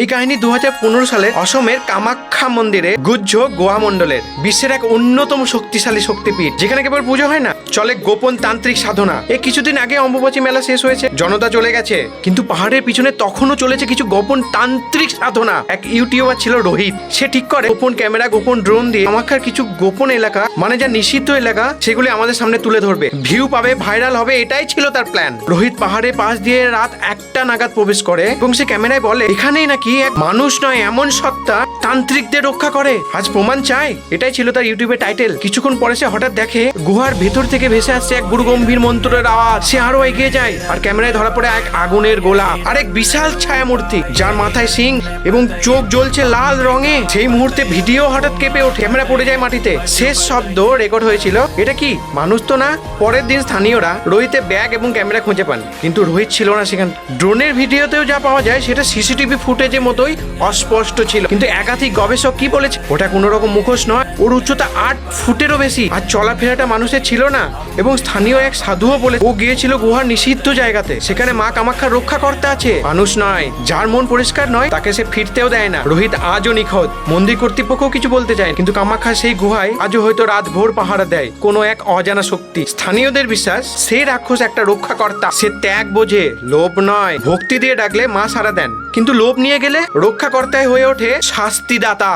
এই কাহিনী দু হাজার পনেরো সালে অসমের কামাখ্যা মন্দিরে গুজ্জ গোয়া মণ্ডলের বিশ্বের এক অন্যতম শক্তিশালী শক্তিপীঠ, যেখানে কেবল পুজো হয় না, চলে গোপন তান্ত্রিক সাধনা। এই কিছুদিন আগে অম্বুবাচী মেলা শেষ হয়েছে, জনতা চলে গেছে, কিন্তু পাহাড়ের পিছনে তখনও চলেছে কিছু গোপন তান্ত্রিক সাধনা। এক ইউটিউবার ছিল রোহিত, সে ঠিক করে, গোপন ক্যামেরা, গোপন ড্রোন দিয়ে কামাখ্যার কিছু গোপন এলাকা মানে যা নিষিদ্ধ এলাকা, সেগুলি আমাদের সামনে তুলে ধরবে। ভিউ পাবে, ভাইরাল হবে, এটাই ছিল তার প্ল্যান। রোহিত পাহাড়ে পাশ দিয়ে রাত একটা নাগাদ প্রবেশ করে এবং সে ক্যামেরায় বলে, এখানেই নাকি এক মানুষ নয়, এমন সত্তা তান্ত্রিকদের রক্ষা করে। আজ প্রমাণ চাই। এটাই ছিল তার ইউটিউবের টাইটেল কিছুক্ষণ পরে সে হঠাৎ দেখে গুহার ভেতর থেকে ভেসে আসছে এক গুরু গম্ভীর মন্ত্রের আওয়াজ। সে আরও এগিয়ে যায় আর ক্যামেরায় ধরা পড়ে এক আগুনের গোলা আর এক বিশাল ছায়ামূর্তি, যার মাথায় সিং এবং চোখ জ্বলছে লাল রঙে। সেই মুহূর্তে ভিডিও হঠাৎ কেঁপে ওঠে। ক্যামেরা পড়ে যায় মাটিতে। শেষ শব্দ রেকর্ড হয়েছিল। এটা কি? মানুষ তো না? পরের দিন স্থানীয়রা রোহিতে ব্যাগ এবং ক্যামেরা খুঁজে পান। কিন্তু রোহিত ছিল না সেখানে। ড্রোনের ভিডিওতেও যা পাওয়া যায়, সেটা সিসিটিভি ফুটেজের মতোই অস্পষ্ট ছিল। কিন্তু একাধিক গবেষক কি বলেছে, ওটা কোনো রকম মুখোশ নয়। ওর উচ্চতা আট ফুটেরও বেশি। আর চলাফেরাটা মানুষের ছিল না। এবং স্থানীয় এক সাধুও বলে ও গিয়েছিল গুহার নিষিদ্ধ জায়গাতে। সেখানে মা কামাখ্যা রক্ষা করতে আছে। মানুষ নয়। যার মন পরিষ্কার নয়, তাকে সে ফিরতেও দেয় না। রোহিত আজও নিখোঁজ। মন্দির কর্তৃপক্ষ কিছু বলতে চায় কিন্তু কামাখ্যা সেই গুহায় আজও হয়তো রাত ভোর পাহারা দেয়। কোনো এক অজানা শক্তি। স্থানীয়দের বিশ্বাস সেই রাক্ষস একটা রক্ষাকর্তা। সে ত্যাগ বোঝে। লোভ নয়। ভক্তি দিয়ে ডাকলে মা সারা দেন। কিন্তু লোভ নিয়ে গেলে? রক্ষাকর্তায় হয়ে ওঠে শাস্তিদাতা।